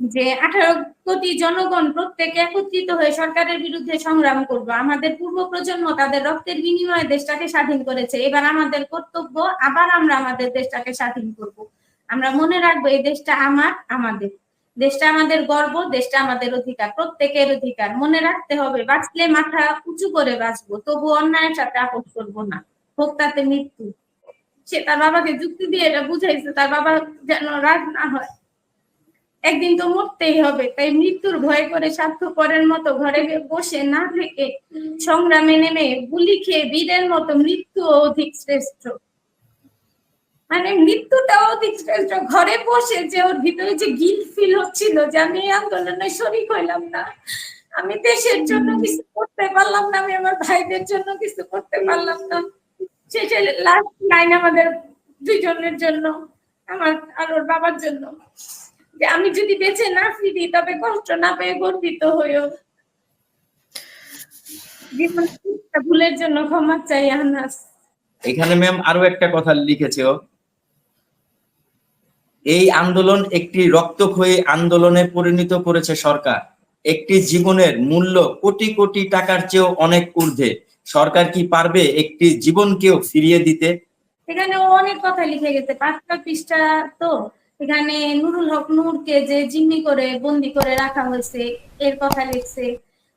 যে আঠারো কোটি জনগণ প্রত্যেকে একত্রিত হয়ে সরকারের বিরুদ্ধে সংগ্রাম করব। আমাদের পূর্ব প্রজন্ম তাদের রক্তের বিনিময়ে দেশটাকে স্বাধীন করেছে। এবার আমাদের কর্তব্য, আবার আমরা আমাদের দেশটাকে স্বাধীন করব। আমরা মনে রাখব, এই দেশটা আমার, আমাদের। দেশটা আমাদের গর্ব, দেশটা আমাদের অধিকার, প্রত্যেকের অধিকার। মনে রাখতে হবে, বাঁচলে মাথা উঁচু করে বাঁচবো, তবু অন্যায়ের সাথে আপোষ করব না। হোক তাতে মৃত্যু। সে তার বাবাকে যুক্তি দিয়ে এটা বুঝাইছে, তার বাবা যেন রাগ না হয়। একদিন তো মরতেই হবে তাই মৃত্যুর ভয় করে স্বার্থপরের মতো ঘরে বসে না থেকে সংগ্রামে নেমে গুলি খেয়ে বীরের মতো মৃত্যু অধিক শ্রেষ্ঠ। মানে মৃত্যুটাও অধিক শ্রেষ্ঠ। ঘরে বসে যে ওর ভিতরে যে গিল ফিল হচ্ছিল যে আমি এই আন্দোলনে শরিক হইলাম না আমি দেশের জন্য কিছু করতে পারলাম না আমি আমার ভাইদের জন্য কিছু করতে পারলাম না। শেষে লাস্ট লাইন আমাদের দুইজনের জন্য আমার আর ওর বাবার জন্য। যে আমি যদি বেঁচে না ফিরি তবে কষ্ট না পেয়ে গর্বিত হইও। ভুলের জন্য ক্ষমা চাই আহনাস এখানে ম্যাম আরও একটা কথা লিখেছে এই আন্দোলন একটি রক্তক্ষয়ী আন্দোলনে পরিণত করেছে সরকার। একটি জীবনের মূল্য কোটি কোটি টাকার চেয়েও অনেক ঊর্ধ্বে। সরকার কি পারবে একটি জীবনকেও ফিরিয়ে দিতে? এখানে ও অনেক কথা লিখে গেছে পাঁচটা পৃষ্ঠা তো। এখানে নুরুল হক নূরকে যে জিম্মি করে, বন্দি করে রাখা হয়েছে, এর কথা লিখছে।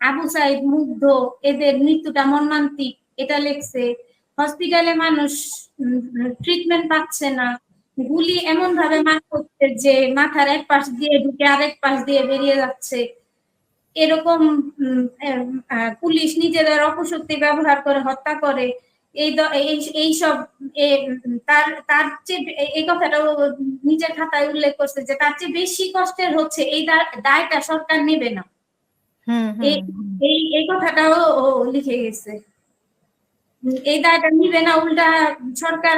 আবু সাইদ মুগ্ধ, এদের মৃত্যুটা মর্মান্তিক, এটা লিখছে। হসপিটালে মানুষ ট্রিটমেন্ট পাচ্ছে না। গুলি এমন ভাবে মার করছে যে মাথার এক পাশ দিয়ে ঢুকে আরেক পাশ দিয়ে বেরিয়ে যাচ্ছে। এরকম পুলিশ নিজেদের অপশক্তি ব্যবহার করে হত্যা করে। এই এই সব তার তার চেয়ে এই কথাটা নিজের খাতায় উল্লেখ করছে যে তার চেয়ে বেশি কষ্টের হচ্ছে এই দায়টা সরকার নেবে না। এই এই কথাটাও লিখে গেছে। এই দায়টা নিবে না উল্টা সরকার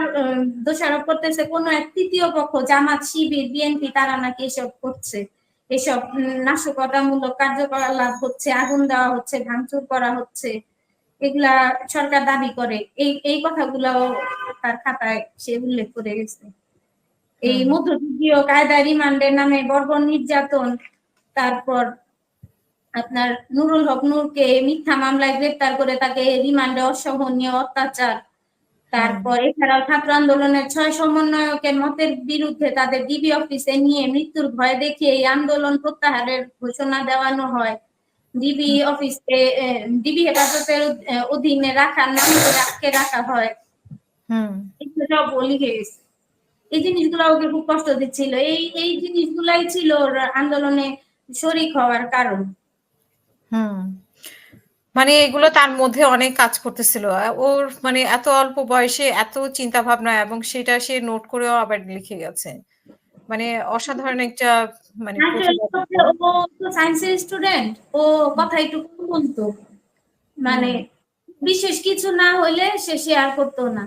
দোষারোপ করতেছে কোন এক তৃতীয় পক্ষ জামাত শিবির বিএনপি তারা নাকি এসব করছে। এসব নাশকতামূলক কার্যকলাপ হচ্ছে আগুন দেওয়া হচ্ছে ভাঙচুর করা হচ্ছে। এগুলা সরকার দাবি করে। এই এই কথাগুলো তার খাতায় সে উল্লেখ করে গেছে। এই মধ্যযুগীয় কায়দা রিমান্ডের নামে বর্বর নির্যাতন তারপর আপনার নুরুল হক নূরকে মিথ্যা মামলায় গ্রেপ্তার করে তাকে রিমান্ডে অসহনীয় অত্যাচার তারপর এছাড়াও ছাত্র আন্দোলনের ছয় সমন্বয়কের মতের বিরুদ্ধে তাদের ডিবি অফিসে নিয়ে মৃত্যুর ভয় দেখিয়ে এই আন্দোলন প্রত্যাহারের ঘোষণা দেওয়ানো হয়। ডিবি অফিসে ডিবি হেফাজতের অধীনে রাখার নাম করে আটকে রাখা হয়। সব লিখে গেছে। এই জিনিসগুলো ওকে খুব কষ্ট দিচ্ছিল। এই এই জিনিসগুলাই ছিল ওর আন্দোলনে শরিক হওয়ার কারণ। হুম। মানে এগুলো তার মধ্যে অনেক কাজ করতেছিল। ওর মানে এত অল্প বয়সে এত চিন্তা ভাবনা এবং সেটা সে নোট করেও আবার লিখে গেছে। মানে অসাধারণ একটা মানে সায়েন্সের স্টুডেন্ট ও কথা একটু কম বলতো। মানে বিশেষ কিছু না হইলে সে শেয়ার করতো না।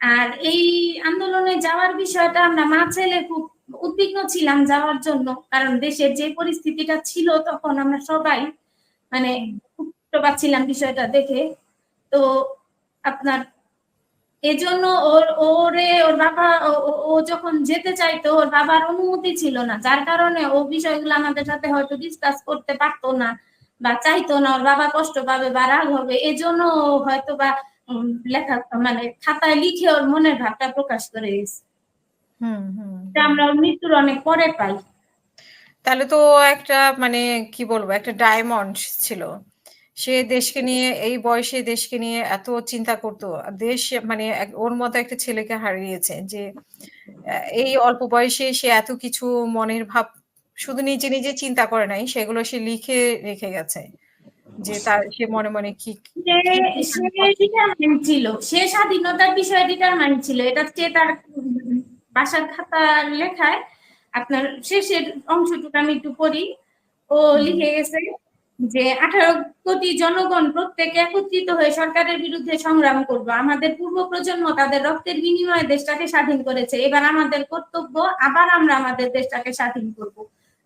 আর এই আন্দোলনে যাওয়ার বিষয়টা আমরা মা ছেলে খুব উদ্বিগ্ন ছিলাম যাওয়ার জন্য। কারণ দেশের যে পরিস্থিতিটা ছিল তখন আমরা সবাই মানে খুব পাচ্ছিলাম বিষয়টা দেখে। তো আপনার এজন্য ওর ওরে ওর বাবা ও যখন যেতে চাইতো ওর বাবার অনুমতি ছিল না। যার কারণে ও বিষয়গুলো আমাদের সাথে হয়তো ডিসকাস করতে পারতো না বা চাইতো না। ওর বাবা কষ্ট পাবে বা রাগ হবে এজন্য হয়তো বা লেখা মানে খাতায় লিখে ওর মনের ভাবটা প্রকাশ করে গেছে আমরা ওর মৃত্যুর অনেক পরে পাই। তাহলে তো একটা মানে কি বলব একটা ডায়মন্ড ছিল। সে দেশকে নিয়ে এই বয়সে দেশকে নিয়ে এত চিন্তা করতো। দেশ মানে ওর মতো একটা ছেলেকে হারিয়েছে যে এই অল্প বয়সে সে এত কিছু মনের ভাব শুধু নিজে নিজে চিন্তা করে নাই সেগুলো সে লিখে রেখে গেছে। যে তার সে মনে মনে কি ছিল। সে স্বাধীনতার বিষয়ে ডিটারমাইন্ড ছিল। এটা চেয়ে তার বাসার খাতা লেখায় আপনার শেষের অংশটুকু আমি একটু পড়ি। ও লিখে গেছে যে আঠারো কোটি জনগণ প্রত্যেকে একত্রিত হয়ে সরকারের বিরুদ্ধে সংগ্রাম করব। আমাদের পূর্ব প্রজন্ম তাদের রক্তের বিনিময়ে দেশটাকে স্বাধীন করেছে। এবার আমাদের কর্তব্য আবার আমরা আমাদের দেশটাকে স্বাধীন করব।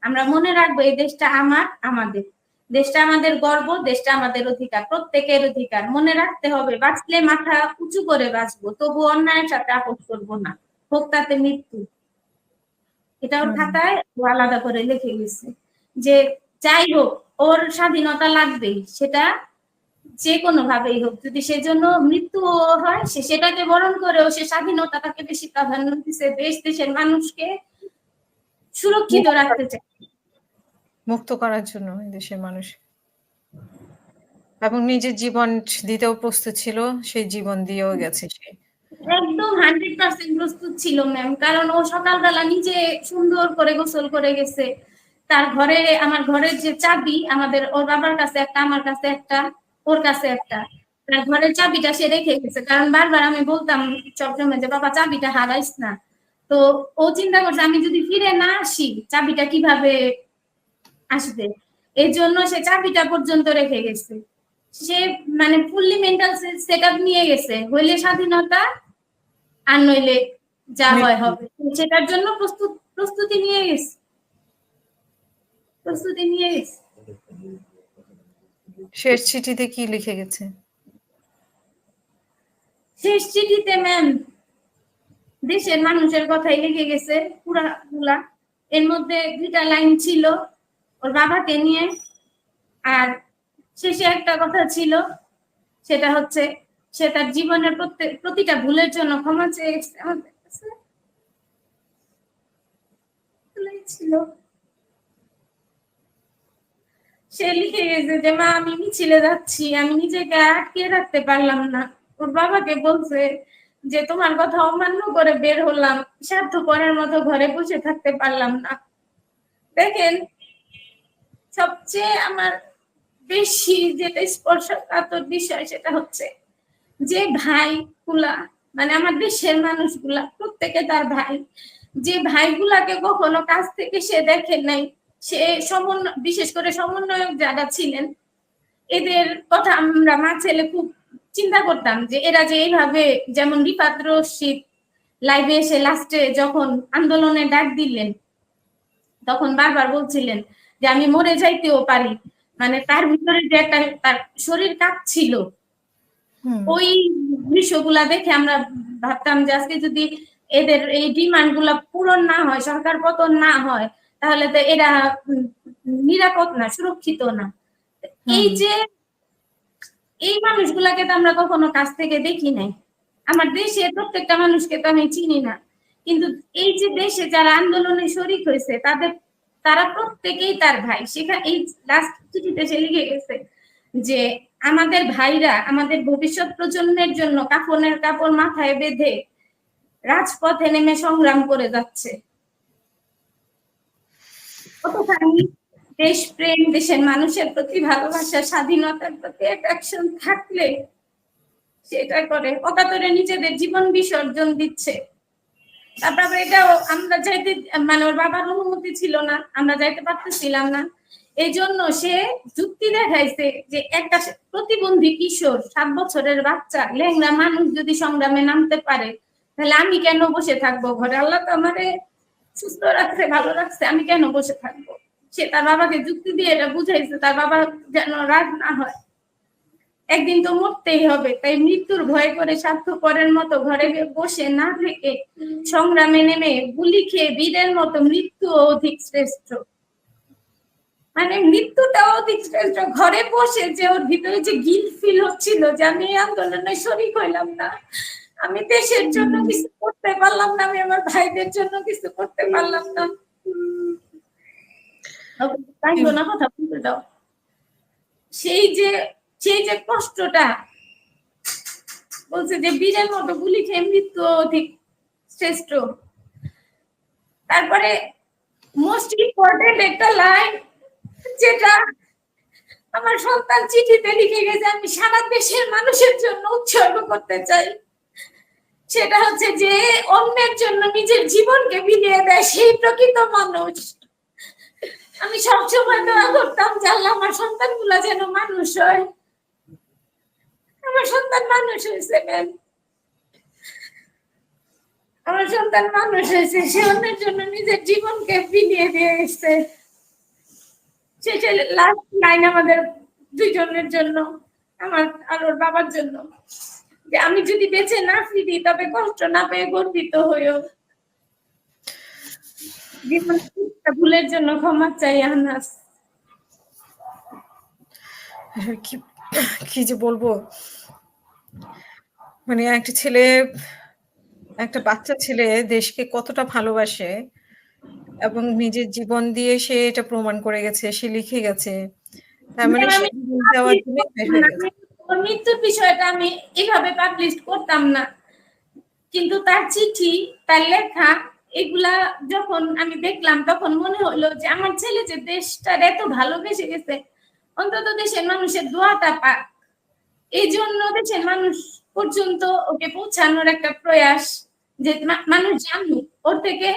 আমরা মনে রাখব এই দেশটা আমার আমাদের। দেশটা আমাদের গর্ব দেশটা আমাদের অধিকার প্রত্যেকের অধিকার। মনে রাখতে হবে বাঁচলে মাথা উঁচু করে বাঁচবো তবু অন্যায়ের সাথে আপোষ করব না। হোক তাতে মৃত্যু। এটা ওর খাতায় আলাদা করে লিখে গেছে। যে যাই হোক ওর স্বাধীনতা লাগবেই সেটা যে কোনো ভাবেই হোক। যদি সেজন্য মৃত্যু হয় সে সেটাকে বরণ করেও সে স্বাধীনতাটাকে বেশি প্রাধান্য দিচ্ছে দেশ দেশের মানুষকে সুরক্ষিত রাখতে চায়। মুক্ত করার জন্য দেশের মানুষ। এবং নিজের জীবন দিতেও প্রস্তুত ছিল সেই জীবন দিয়েও গেছে সে। একদম হান্ড্রেড পার্সেন্ট প্রস্তুত ছিল ম্যাম কারণ ও সকালবেলা নিজে সুন্দর করে গোসল করে গেছে। তার ঘরে আমার ঘরের যে চাবি আমাদের ওর বাবার কাছে একটা আমার কাছে একটা ওর কাছে একটা। তার ঘরের চাবিটা সে রেখে গেছে। কারণ বারবার আমি বলতাম সবসময় যে বাবা চাবিটা হারাইস না। তো ও চিন্তা করছে আমি যদি ফিরে না আসি চাবিটা কীভাবে আসবে? এর জন্য সে চাবিটা পর্যন্ত রেখে গেছে। সে মানে ফুললি মেন্টাল সেট আপ নিয়ে গেছে। হইলে স্বাধীনতা আর নইলে যা হয় হবে। সেটার জন্য প্রস্তুত প্রস্তুতি নিয়ে গেছে। প্রস্তুতি নিয়ে গেছে শেষ চিঠিতে কি লিখে গেছে? শেষ চিঠিতে ম্যাম দেশের মানুষের কথাই লিখে গেছে পুরা গুলা। এর মধ্যে দুইটা লাইন ছিল ওর বাবাকে নিয়ে। আর শেষে একটা কথা ছিল সেটা হচ্ছে সে তার জীবনের প্রত্যেক প্রতিটা ভুলের জন্য ক্ষমা চেয়ে এসেছে আমাদের কাছে। ছিল। সে লিখে গেছে যে, মা, আমি মিছিলে যাচ্ছি, আমি নিজেকে আটকে রাখতে পারলাম না। ওর বাবাকে বলছে যে, তোমার কথা অমান্য করে বের হলাম স্বার্থপরের মতো ঘরে বসে থাকতে পারলাম না। দেখেন, সবচেয়ে আমার বেশি যেটা স্পর্শকাতর বিষয় সেটা হচ্ছে যে ভাই গুলা মানে আমার দেশের মানুষগুলা, প্রত্যেকে তার ভাই, যে ভাইগুলাকে কখনো কাছ থেকে সে দেখে নাই সে সমন্বয় বিশেষ করে সমন্বয়ক যারা ছিলেন এদের কথা আমরা মা ছেলে খুব চিন্তা করতাম যে এরা যে এইভাবে যেমন রিপাত রশিদ লাইভে এসে লাস্টে যখন আন্দোলনে ডাক দিলেন তখন বারবার বলছিলেন যে আমি মরে যাইতেও পারি। মানে তার ভিতরে যে একটা তার শরীর কাঁপছিল ওই দৃশ্যগুলা দেখে আমরা ভাবতাম যে আজকে যদি এদের এই ডিমান্ডগুলা পূরণ না হয় সরকার পতন না হয় তাহলে তো এরা নিরাপদ না সুরক্ষিত না। এই যে এই মানুষগুলাকে তো আমরা কখনো কাছ থেকে দেখি নাই। আমার দেশে প্রত্যেকটা মানুষকে তো আমি চিনি না। কিন্তু এই যে দেশে যারা আন্দোলনে শরিক হয়েছে তাদের তারা প্রত্যেকেই তার ভাই। সেখানে এই লাস্ট চিঠিতে সে লিখে গেছে যে আমাদের ভাইরা আমাদের ভবিষ্যৎ প্রজন্মের জন্য কাফনের কাপড় মাথায় বেঁধে রাজপথে নেমে সংগ্রাম করে যাচ্ছে। কতখানি দেশপ্রেম দেশের মানুষের প্রতি ভালোবাসা, স্বাধীনতার প্রতি অ্যাট্রাকশন থাকলে সেটা করে। অকাতরে নিজেদের জীবন বিসর্জন দিচ্ছে। তারপর এটাও আমরা যাইতে মানে ওর বাবার অনুমতি ছিল না, আমরা যাইতে পারতেছিলাম না। এই জন্য সে যুক্তি দেখাইছে যে একটা প্রতিবন্ধী কিশোর, সাত বছরের বাচ্চা লেংরা মানুষ যদি সংগ্রামে নামতে পারে, তাহলে আমি কেন বসে থাকব ঘরে? আল্লাহ তো আমারে সুস্থ রাখছে, ভালো রাখছে, আমি কেন বসে থাকব? সে তার বাবাকে যুক্তি দিয়ে এটা বুঝাইছে, তার বাবা যেন রাগ না হয়। একদিন তো মরতেই হবে, তাই মৃত্যুর ভয় করে স্বার্থপরের মতো ঘরে বসে না থেকে সংগ্রামে নেমে গুলি খেয়ে বীরের মতো মৃত্যু অধিক শ্রেষ্ঠ। মানে মৃত্যুটাও অধিক শ্রেষ্ঠ, ঘরে বসে যে ওর ভিতরে যে গিল ফিল হচ্ছিল যে আমি এই আন্দোলনে শরিক হইলাম না আমি দেশের জন্য কিছু করতে পারলাম না আমি আমার ভাইদের জন্য কিছু করতে পারলাম না। না কথা বলতে দাও। সেই যে সেই যে কষ্টটা বলছে যে বীরের মতো গুলি খেয়ে মৃত্যু অধিক শ্রেষ্ঠ। তারপরে মোস্ট ইম্পর্টেন্ট একটা লাইন যেটা আমার সন্তান চিঠিতে লিখে গেছে আমি সারা দেশের মানুষের জন্য উৎসর্গ করতে চাই। সেটা হচ্ছে যে অন্যের জন্য নিজের জীবনকে বিলিয়ে দেয় সেই প্রকৃত মানুষ। আমি সবসময় দোয়া করতাম যে আমার সন্তানগুলো যেন মানুষ হয়। আমার সন্তান মানুষ হয়েছে, ম্যাম। আমার সন্তান মানুষ হয়েছে, সে অন্যের জন্য নিজের জীবনকে বিলিয়ে দিয়ে এসছে। শেষে লাস্ট লাইন আমাদের দুইজনের জন্য, আমার, আর ওর বাবার জন্য। যে আমি যদি বেঁচে না ফিরি তবে কষ্ট না পেয়ে গর্বিত হইও। জীবন ভুলের জন্য ক্ষমা চাই আহনাস কি কি যে বলব? মানে একটা ছেলে একটা বাচ্চা ছেলে দেশকে কতটা ভালোবাসে এবং নিজের জীবন দিয়ে সে এটা প্রমাণ করে গেছে সে লিখে গেছে। তার মানে ওর মৃত্যুর বিষয়টা আমি এভাবে পাবলিশ করতাম না। কিন্তু তার চিঠি, তার লেখা, এগুলা যখন আমি দেখলাম, তখন মনে হলো যে আমার ছেলে যে দেশটার এত ভালোবেসে গেছে, অন্তত দেশের মানুষের দোয়াটা পাক। এই জন্য দেশের মানুষ পর্যন্ত ওকে পৌঁছানোর একটা প্রয়াস যে মানুষ জানুক, ওর থেকে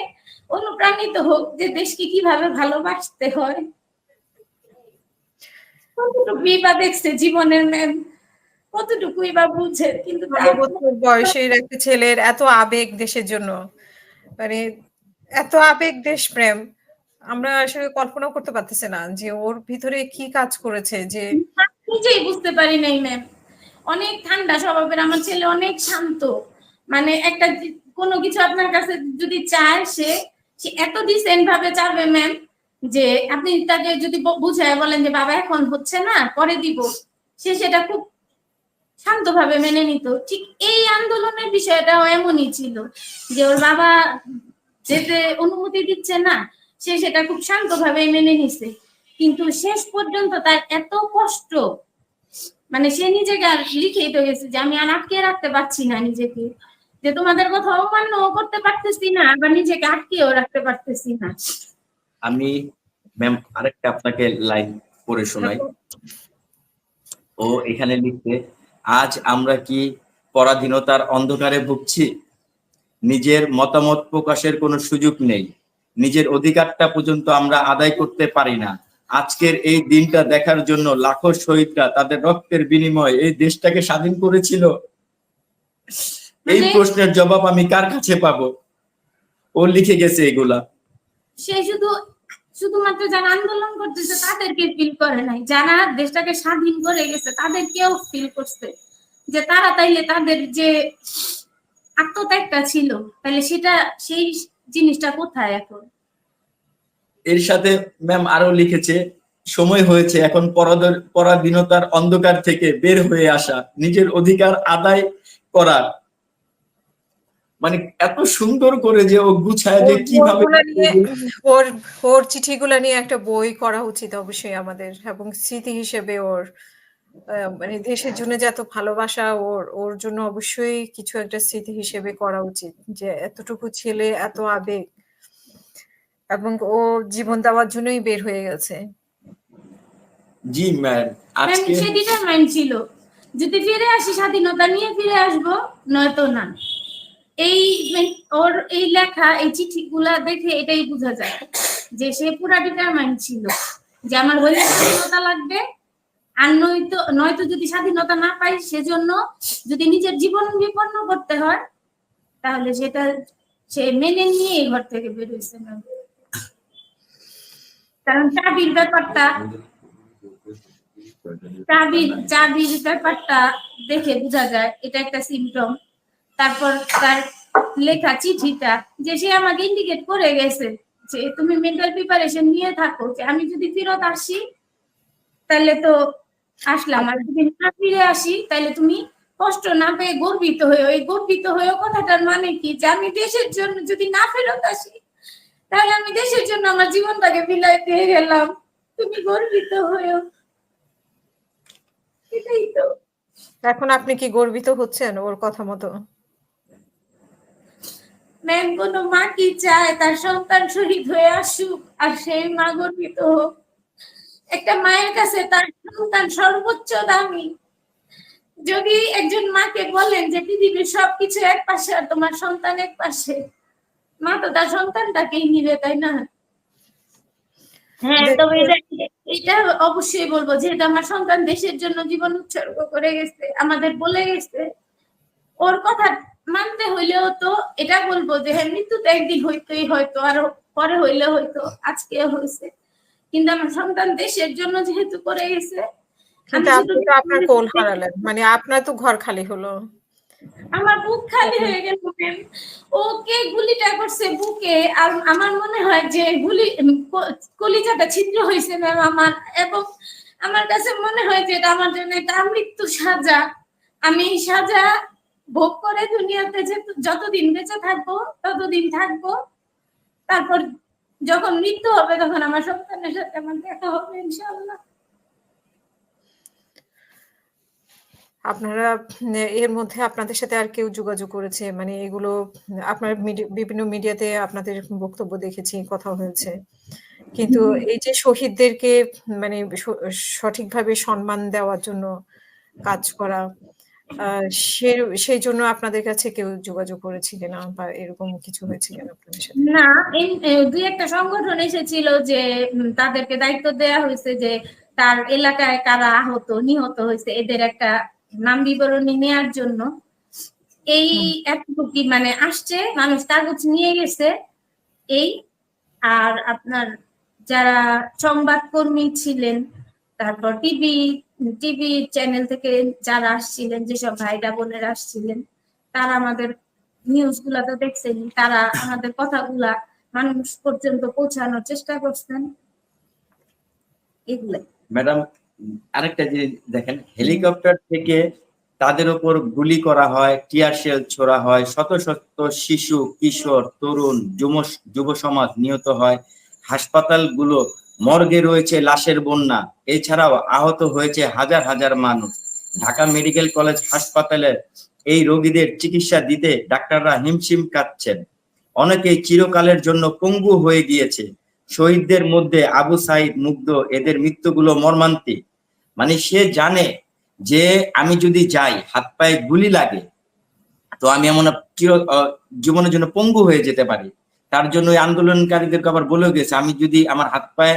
অনুপ্রাণিত হোক যে দেশকে কীভাবে ভালোবাসতে হয়। কতটুকুই বা দেখছে জীবনের ম্যাম। কতটুকুই বা বুঝে কিন্তু বয়সের একটা ছেলের এত আবেগ দেশের জন্য। মানে এত আবেগ দেশপ্রেম আমরা আসলে কল্পনা করতে পারতেছি না যে ওর ভিতরে কি কাজ করেছে যে নিজেই বুঝতে পারি নাই ম্যাম অনেক ঠান্ডা স্বভাবের আমার ছেলে অনেক শান্ত। মানে একটা কোনো কিছু আপনার কাছে যদি চায় সে সে এত ডিসেন্ট ভাবে চাবে ম্যাম যে আপনি তাকে যদি বুঝায় বলেন যে বাবা এখন হচ্ছে না পরে দিব। সে সেটা খুব শান্তভাবে মেনে নিত। ঠিক এই আন্দোলনের বিষয়টাও এমনই ছিল যে ওর বাবা যেতে অনুমতি দিচ্ছে না সে সেটা খুব শান্তভাবে মেনে নিছে। কিন্তু শেষ পর্যন্ত তার এত কষ্ট মানে সে নিজেকে আর লিখেই তো গেছে যে আমি আর আটকে রাখতে পারছি না নিজেকে যে তোমাদের কথা অমান্য করতে পারতেছি না আবার নিজেকে আটকেও রাখতে পারতেছি না। আমি ম্যাম আরেকটা আপনাকে লাইন পড়ে শোনাই। ও এখানে লিখতে আজ আমরা কি পরাধীনতার অন্ধকারে ভুগছি? নিজের মতামত প্রকাশের কোনো সুযোগ নেই। নিজের অধিকারটা পর্যন্ত আমরা আদায় করতে পারি না। আজকের এই দিনটা দেখার জন্য লাখো শহীদরা তাদের রক্তের বিনিময়ে এই দেশটাকে স্বাধীন করেছিল। এই মানে- প্রশ্নের জবাব আমি কার কাছে পাবো? ও লিখে গেছে এগুলা। সে শুধু শুধুমাত্র যারা আন্দোলন করতেছে, তাদেরকে ফিল করে নাই। যারা দেশটাকে স্বাধীন করে গেছে, তাদেরকেও ফিল করছে। যে তারা তাইলে তাদের যে আত্মত্যাগটা ছিল তাহলে সেটা, সেই জিনিসটা কোথায় এখন? এর সাথে ম্যাম আরও লিখেছে, সময় হয়েছে এখন পরাধীনতার অন্ধকার থেকে বের হয়ে আসা। নিজের অধিকার আদায় করার মানে এত সুন্দর করে যে ও গুছায় যে ওর কীভাবে ওর ওর চিঠিগুলো নিয়ে একটা বই করা উচিত অবশ্যই আমাদের এবং স্মৃতি হিসেবে ওর আহ, মানে দেশের জন্য যে এত ভালোবাসা ওর ওর জন্য অবশ্যই কিছু একটা স্মৃতি হিসেবে করা উচিত যে এতটুকু ছেলে এত আবেগ এবং ও জীবন দেওয়ার জন্যই বের হয়ে গেছে। জি ম্যাম আজকে সে ডিটারমাইন্ড ছিল। যদি ফিরে আসি স্বাধীনতা নিয়ে ফিরে আসব নয়তো না। এই মানে ওর এই লেখা, এই চিঠিগুলা দেখে এটাই বোঝা যায় যে সে পুরা ডিটারমাইন্ড ছিল যে আমার হইলে স্বাধীনতা লাগবে। আর নয়তো নয়তো যদি স্বাধীনতা না পাই, সেজন্য যদি নিজের জীবন বিপন্ন করতে হয়, তাহলে সেটা সে মেনে নিয়ে এই ঘর থেকে বেরোইছে ম্যাম কারণ চাবির ব্যাপারটা, চাবির চাবির ব্যাপারটা দেখে বোঝা যায়, এটা একটা সিমটম তারপর তার লেখা চিঠিটা যে সে আমাকে ইন্ডিকেট করে গেছে যে তুমি মেন্টাল প্রিপারেশন নিয়ে থাকো, যে আমি যদি ফেরত আসি, তাহলে তো আসলাম। আর যদি না ফিরে আসি, তাহলে তুমি কষ্ট না পেয়ে গর্বিত হয়ে এই গর্বিত হয়ে কথাটার মানে কি? যে আমি দেশের জন্য যদি না ফেরত আসি, তাহলে আমি দেশের জন্য আমার জীবনটাকে বিলাই দিয়ে গেলাম। তুমি গর্বিত হয়েও। এটাই তো। এখন আপনি কি গর্বিত হচ্ছেন ওর কথা মতো? ম্যাম কোনো মা কি চায়? তার সন্তান শহীদ হয়ে আসুক। আর সেই মা গর্বিত হোক। একটা মায়ের কাছে তার সন্তান সর্বোচ্চ দামি। যদি একজন মাকে বলেন যে পৃথিবীর সবকিছু এক পাশে আর তোমার সন্তান এক পাশে। মা তো তার সন্তানটাকেই নিবে তাই না? হ্যাঁ তবে এটা এটা অবশ্যই বলব যেহেতু আমার সন্তান দেশের জন্য জীবন উৎসর্গ করে গেছে আমাদের বলে গেছে। ওর কথা মানতে হইলেও তো এটা বলব যে হ্যাঁ মৃত্যু তো একদিন হইতোই হয়তো আরও পরে হইলে হয়তো আজকে হয়েছে কিন্তু আমার সন্তান দেশের জন্য যেহেতু করে গেছে আপনার হারালেন। মানে আপনার তো ঘর খালি হলো। আমার বুক খালি হয়ে গেল ম্যাম ওকে গুলিটা করছে বুকে আর আমার মনে হয় যে গুলি কলিজাটা ছিদ্র হয়েছে ম্যাম আমার। এবং আমার কাছে মনে হয় যে এটা আমার জন্য এটা মৃত্যু সাজা। আমি সাজা ভোগ করে দুনিয়াতে যে যতদিন বেঁচে থাকব ততদিন থাকব। তারপর যখন মৃত্যু হবে তখন আমার সন্তানের সাথে আমার দেখা হবে ইনশাআল্লাহ। আপনারা এর মধ্যে আপনাদের সাথে আর কেউ যোগাযোগ করেছে? মানে এগুলো আপনার বিভিন্ন মিডিয়াতে আপনাদের বক্তব্য দেখেছি কথা হয়েছে। কিন্তু এই যে শহীদদেরকে মানে সঠিকভাবে সম্মান দেওয়ার জন্য কাজ করা সে সেই জন্য আপনাদের কাছে কেউ যোগাযোগ করেছে কিনা বা এরকম কিছু হয়েছে কিনা আপনাদের সাথে? না দুই একটা সংগঠন এসেছিল যে তাদেরকে দায়িত্ব দেয়া হয়েছে যে তার এলাকায় কারা আহত নিহত হয়েছে এদের একটা নাম বিবরণী নেয়ার জন্য। এই এতটুকু মানে আসছে মানুষ কাগজ নিয়ে গেছে এই আর আপনার যারা সংবাদকর্মী ছিলেন তারপর টিভি টিভি চ্যানেল থেকে যারা আসছিলেন, যেসব ভাইরা বোনেরা আসছিলেন, তারা আমাদের নিউজগুলা তো দেখছেন তারা আমাদের কথাগুলা মানুষ পর্যন্ত পৌঁছানোর চেষ্টা করছেন। এগুলো ম্যাডাম, আরেকটা জিনিস দেখেন, হেলিকপ্টার থেকে তাদের উপর গুলি করা হয়, টিয়ার শেল ছোড়া হয়, শত শত শিশু, কিশোর, তরুণ, যুব যুব সমাজ নিহত হয়। হাসপাতালগুলো মর্গে রয়েছে লাশের বন্যা। এছাড়াও আহত হয়েছে হাজার হাজার মানুষ। ঢাকা মেডিকেল কলেজ হাসপাতালে এই রোগীদের চিকিৎসা দিতে ডাক্তাররা হিমশিম কাটছেন অনেকেই চিরকালের জন্য পঙ্গু হয়ে গিয়েছে। শহীদদের মধ্যে আবু সাইদ মুগ্ধ, এদের মৃত্যুগুলো মর্মান্তিক। মানে সে জানে যে আমি যদি যাই, হাত পায়ে গুলি লাগে, তো আমি এমন চির জীবনের জন্য পঙ্গু হয়ে যেতে পারি। তার জন্য আন্দোলনকারীদেরকে আবার বলেও গেছে, আমি যদি আমার হাত পায়ে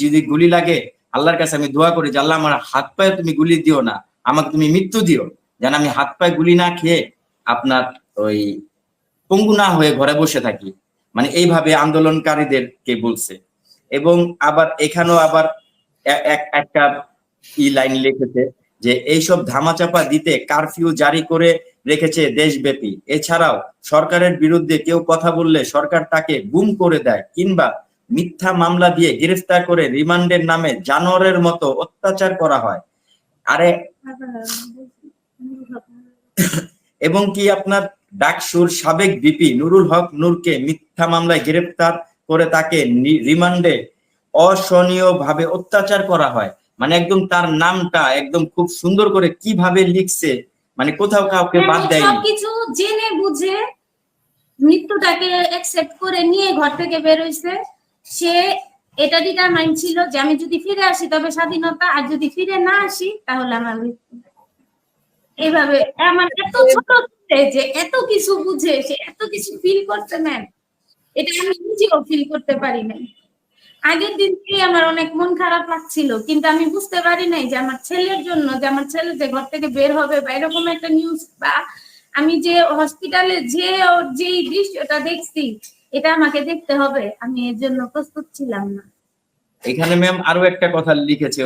যদি গুলি লাগে, আল্লাহর কাছে আমি দোয়া করি যে, আল্লাহ, আমার হাত পায়ে তুমি গুলি দিও না, আমাকে তুমি মৃত্যু দিও। যেন আমি হাত পায়ে গুলি না খেয়ে আপনার ওই পঙ্গু না হয়ে ঘরে বসে থাকি। মানে এইভাবে আন্দোলনকারীদেরকে বলছে। এবং আবার এখানেও আবার একটা ই লাইন লিখেছে যে, এইসব ধামাচাপা দিতে কারফিউ জারি করে রেখেছে দেশব্যাপী। এছাড়াও সরকারের বিরুদ্ধে কেউ কথা বললে সরকার তাকে গুম করে দেয় কিংবা মিথ্যা মামলা দিয়ে গ্রেফতার করে রিমান্ডের নামে জানোয়ারের মতো অত্যাচার করা হয়। আরে এবং কি আপনার ডাকসুর সাবেক বিপি নুরুল হক নূরকে মিথ্যা মামলায় গ্রেফতার করে তাকে রিমান্ডে অসহনীয় ভাবে অত্যাচার করা হয়? মানে একদম তার নামটা একদম খুব সুন্দর করে কীভাবে লিখছে মানে কোথাও কাউকে বাদ দেয়নি। সবকিছু জেনে বুঝে মৃত্যুটাকে অ্যাকসেপ্ট করে নিয়ে ঘর থেকে বের হইছে। সে এটা ডিটারমাইন ছিল যে আমি যদি ফিরে আসি তবে স্বাধীনতা আর যদি ফিরে না আসি তাহলে আমার মৃত্যু। এইভাবে আমার এত ছোট যে এত কিছু বুঝে সে এত কিছু ফিল করতে ম্যাম এটা আমি নিজেও ফিল করতে পারি নাই। আগের দিন থেকে আমার অনেক মন খারাপ লাগছিল, কিন্তু আমি বুঝতে পারি নাই যে আমার ছেলের জন্য, যে আমার ছেলে যে ঘর থেকে বের হবে বা এরকম একটা নিউজ বা আমি যে হসপিটালে যে ওর যেই দৃশ্যটা দেখছি, এটা আমাকে দেখতে হবে। আমি এর জন্য প্রস্তুত ছিলাম না। এখানে ম্যাম আরও একটা কথা লিখেছে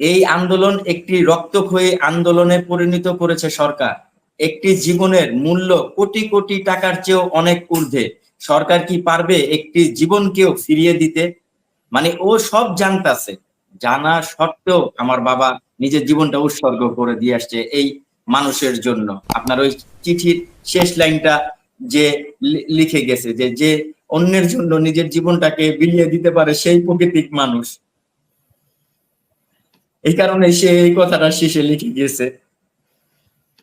এই আন্দোলন একটি রক্তক্ষয়ী আন্দোলনে পরিণত করেছে সরকার। একটি জীবনের মূল্য কোটি কোটি টাকার চেয়েও অনেক ঊর্ধ্বে। সরকার কি পারবে একটি জীবনকেও ফিরিয়ে দিতে? মানে ও সব জানতাছে। জানা সত্ত্বেও আমার বাবা নিজের জীবনটা উৎসর্গ করে দিয়ে আসছে এই মানুষের জন্য। আপনার ওই চিঠির শেষ লাইনটা যে লিখে গেছে যে যে অন্যের জন্য নিজের জীবনটাকে বিলিয়ে দিতে পারে সেই প্রকৃতিক মানুষ। এই কারণে সে এই কথাটা শেষে লিখে গিয়েছে